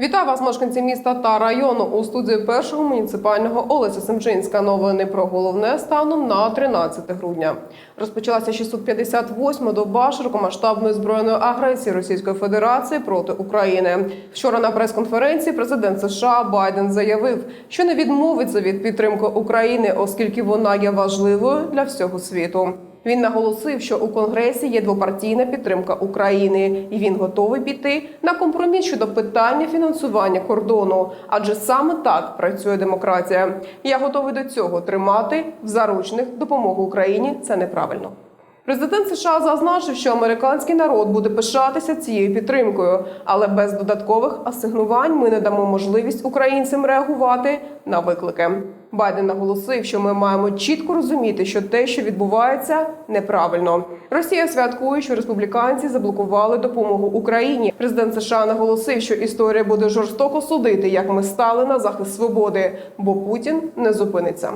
Вітаю вас, мешканці міста та району у студії першого муніципального Олеся Семчинська. Новини про головне станом на 13 грудня. Розпочалася 658-ма доба широкомасштабної збройної агресії Російської Федерації проти України. Вчора на прес-конференції президент США Байден заявив, що не відмовиться від підтримки України, оскільки вона є важливою для всього світу. Він наголосив, що у конгресі є двопартійна підтримка України, і він готовий піти на компроміс щодо питання фінансування кордону, адже саме так працює демократія. Я готовий до цього тримати в заручних допомогу Україні. Це неправильно. Президент США зазначив, що американський народ буде пишатися цією підтримкою, але без додаткових асигнувань ми не дамо можливість українцям реагувати на виклики. Байден наголосив, що ми маємо чітко розуміти, що те, що відбувається, неправильно. Росія святкує, що республіканці заблокували допомогу Україні. Президент США наголосив, що історія буде жорстоко судити, як ми стали на захист свободи, бо Путін не зупиниться.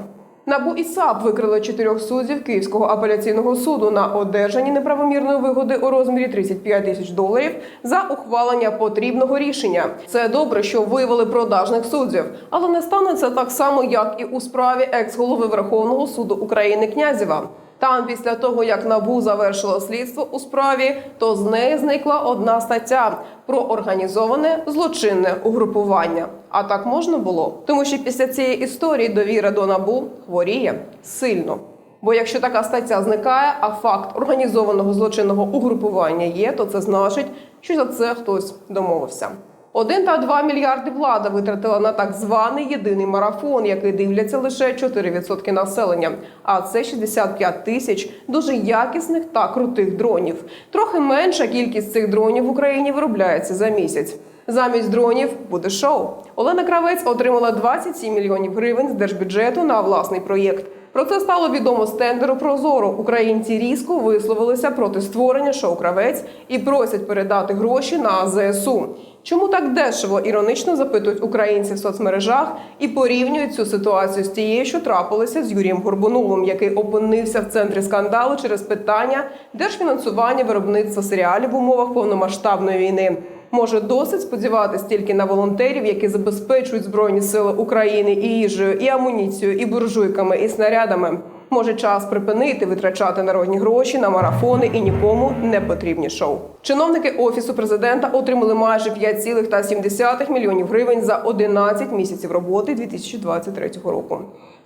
НАБУ і САП викрили чотирьох суддів Київського апеляційного суду на одержанні неправомірної вигоди у розмірі 35 тисяч доларів за ухвалення потрібного рішення. Це добре, що виявили продажних суддів, але не станеться так само, як і у справі екс-голови Верховного суду України Князєва. Там, після того як набу завершило слідство у справі, то з неї зникла одна стаття про організоване злочинне угрупування. А так можна було, тому що після цієї історії довіра до набу хворіє сильно. Бо якщо така стаття зникає, а факт організованого злочинного угрупування є, то це значить, що за це хтось домовився. Один та два мільярди влада витратила на так званий єдиний марафон, який дивляться лише 4% населення. А це 65 тисяч дуже якісних та крутих дронів. Трохи менша кількість цих дронів в Україні виробляється за місяць. Замість дронів буде шоу. Олена Кравець отримала 27 мільйонів гривень з держбюджету на власний проєкт. Про це стало відомо з тендеру Прозоро. Українці різко висловилися проти створення шоу Кравець і просять передати гроші на ЗСУ. Чому так дешево іронично запитують українці в соцмережах і порівнюють цю ситуацію з тією, що трапилося з Юрієм Горбуновим, який опинився в центрі скандалу через питання держфінансування виробництва серіалів в умовах повномасштабної війни. Може досить сподіватись тільки на волонтерів, які забезпечують збройні сили України і їжею, і амуніцією, і буржуйками, і снарядами. Може час припинити витрачати народні гроші на марафони і нікому не потрібні шоу. Чиновники офісу президента отримали майже 5,7 мільйонів гривень за 11 місяців роботи 2023 року.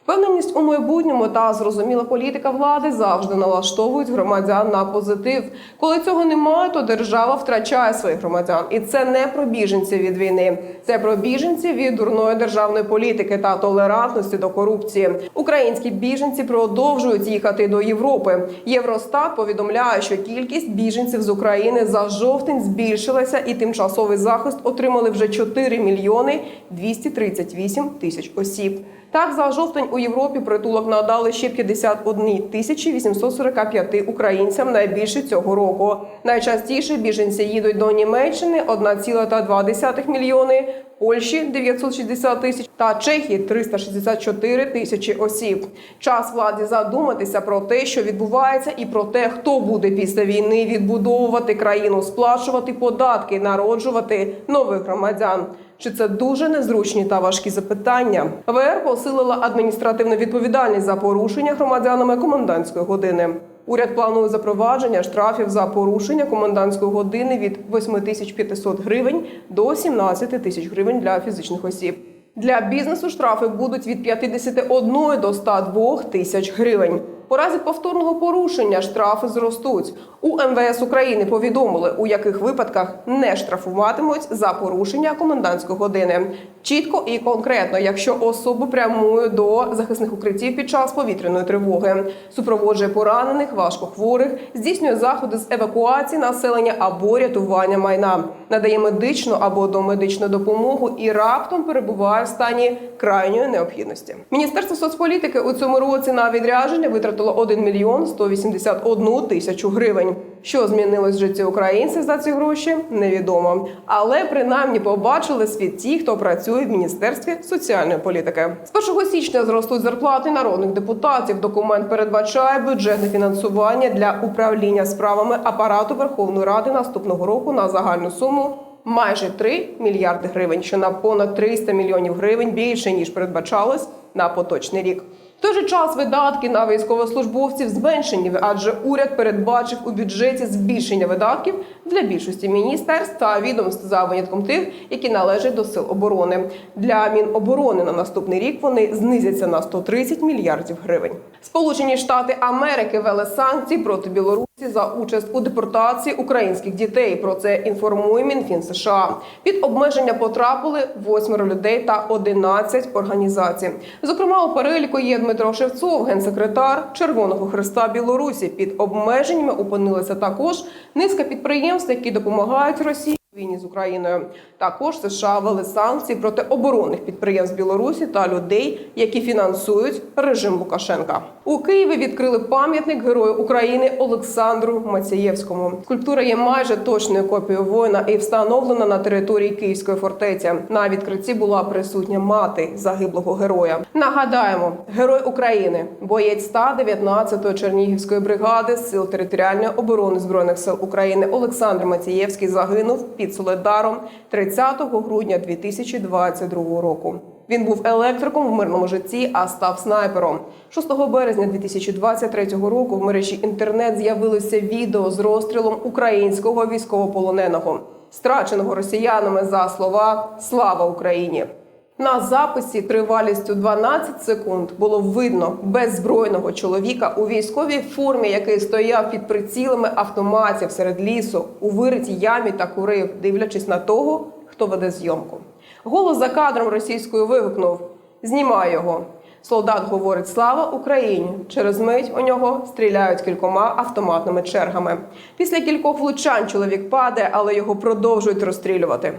Впевненість у майбутньому та зрозуміла політика влади завжди налаштовують громадян на позитив. Коли цього немає, то держава втрачає своїх громадян, і це не про біженців від війни, це про біженців від дурної державної політики та толерантності до корупції. Українські біженці продовжують їхати до Європи. Євростат повідомляє, що кількість біженців з України за жовтень збільшилася, і тимчасовий захист отримали вже 4 мільйони 238 тисяч осіб. Так, за жовтень у Європі притулок надали ще 51 тисячі 845 українцям найбільше цього року. Найчастіше біженці їдуть до Німеччини 1,2 мільйони, Польщі 960 тисяч та Чехії 364 тисячі осіб. Час владі задуматися про те, що відбувається, і про те, хто буде після війни відбудовувати країну, сплачувати податки, народжувати нових громадян. Чи це дуже незручні та важкі запитання? ВР посилила адміністративну відповідальність за порушення громадянами комендантської години. Уряд планує запровадження штрафів за порушення комендантської години від 8500 гривень до 17 тисяч гривень для фізичних осіб. Для бізнесу штрафи будуть від 51 до 102 тисяч гривень. У разі повторного порушення штрафи зростуть. У МВС України повідомили, у яких випадках не штрафуватимуть за порушення комендантської години. Чітко і конкретно, якщо особа прямує до захисних укриттів під час повітряної тривоги, супроводжує поранених, важкохворих, здійснює заходи з евакуації населення або рятування майна, надає медичну або домедичну допомогу і раптом перебуває в стані крайньої необхідності. Міністерство соцполітики у цьому році на відрядження витратило 1 мільйон 181 тисячу гривень. Що змінилось в житті українців за ці гроші, невідомо. Але принаймні побачили світ ті, хто працює в міністерстві соціальної політики. З 1 січня зростуть зарплати народних депутатів. Документ передбачає бюджетне фінансування для управління справами апарату Верховної Ради наступного року на загальну суму майже 3 мільярди гривень, що на понад 300 мільйонів гривень більше ніж передбачалось на поточний рік. Той же час видатки на військовослужбовців зменшені, адже уряд передбачив у бюджеті збільшення видатків для більшості міністерств та відомств за винятком тих, які належать до сил оборони. Для Міноборони на наступний рік вони знизяться на 130 мільярдів гривень. Сполучені Штати Америки ввели санкції проти Білорусі за участь у депортації українських дітей. Про це інформує Мінфін США. Під обмеження потрапили восьмеро людей та 11 організацій. Зокрема, у переліку є Дмитро Шевцов, генсекретар Червоного Христа Білорусі. Під обмеженнями опинилися також низка підприємств, які допомагають Росії. Війні з Україною також США ввели санкції проти оборонних підприємств Білорусі та людей, які фінансують режим Лукашенка. У Києві відкрили пам'ятник Герою України Олександру Мацієвському. Скульптура є майже точною копією воїна і встановлена на території Київської фортеці. На відкритті була присутня мати загиблого героя. Нагадаємо, герой України, боєць 119-ї Чернігівської бригади сил територіальної оборони збройних сил України Олександр Мацієвський загинув під Соледаром 30 грудня 2022 року. Він був електриком в мирному житті, а став снайпером. 6 березня 2023 року в мережі інтернет з'явилося відео з розстрілом українського військовополоненого, страченого росіянами за слова Слава Україні. На записі тривалістю 12 секунд було видно беззбройного чоловіка у військовій формі, який стояв під прицілами автоматів серед лісу у виритій ямі та курив, дивлячись на того, хто веде зйомку. Голос за кадром російською вигукнув: Знімай його. Солдат говорить Слава Україні. Через мить у нього стріляють кількома автоматними чергами. Після кількох влучань чоловік падає, але його продовжують розстрілювати.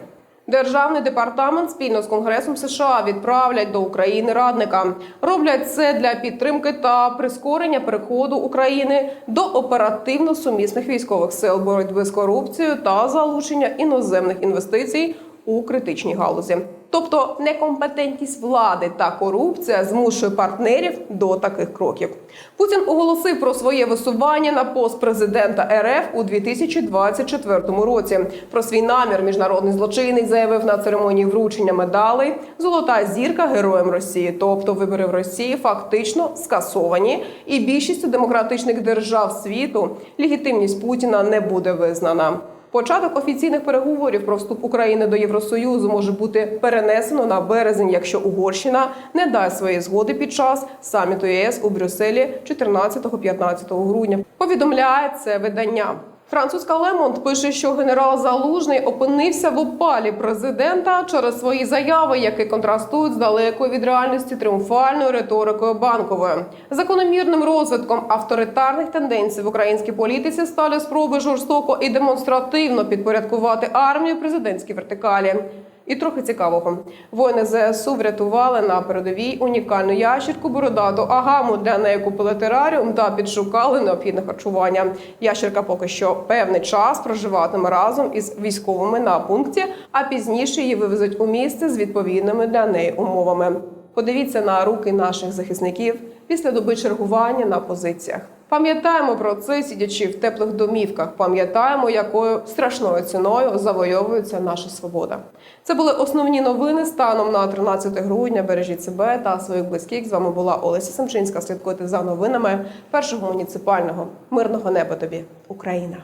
Державний департамент спільно з Конгресом США відправлять до України радника. Роблять це для підтримки та прискорення переходу України до оперативно сумісних військових сил боротьби з корупцією та залучення іноземних інвестицій у критичній галузі. Тобто некомпетентність влади та корупція змушує партнерів до таких кроків. Путін оголосив про своє висування на пост президента РФ у 2024 році. Про свій намір міжнародний злочинець заявив на церемонії вручення медалей Золота зірка героям Росії. Тобто вибори в Росії фактично скасовані, і більшістю демократичних держав світу легітимність Путіна не буде визнана. Початок офіційних переговорів про вступ України до Євросоюзу може бути перенесено на березень, якщо Угорщина не дасть своєї згоди під час саміту ЄС у Брюсселі 14-15 грудня. Повідомляє це видання. Французька Лемонт пише, що генерал Залужний опинився в опалі президента через свої заяви, які контрастують з далекою від реальності тріумфальною риторикою банкової. Закономірним розвитком авторитарних тенденцій в українській політиці стали спроби жорстоко і демонстративно підпорядкувати армію президентській вертикалі. І трохи цікавого. Воїни ЗСУ врятували на передовій унікальну ящірку бородату агаму. Для неї купили тераріум та підшукали необхідне харчування. Ящерка поки що певний час проживатиме разом із військовими на пункті, а пізніше її вивезуть у місце з відповідними для неї умовами. Подивіться на руки наших захисників після доби чергування на позиціях. Пам'ятаємо про це, сидячи в теплих домівках. Пам'ятаємо, якою страшною ціною завойовується наша свобода. Це були основні новини станом на 13 грудня. Бережіть себе та своїх близьких. З вами була Олеся Семчинська. Слідкуйте за новинами першого муніципального мирного неба тобі, Україна.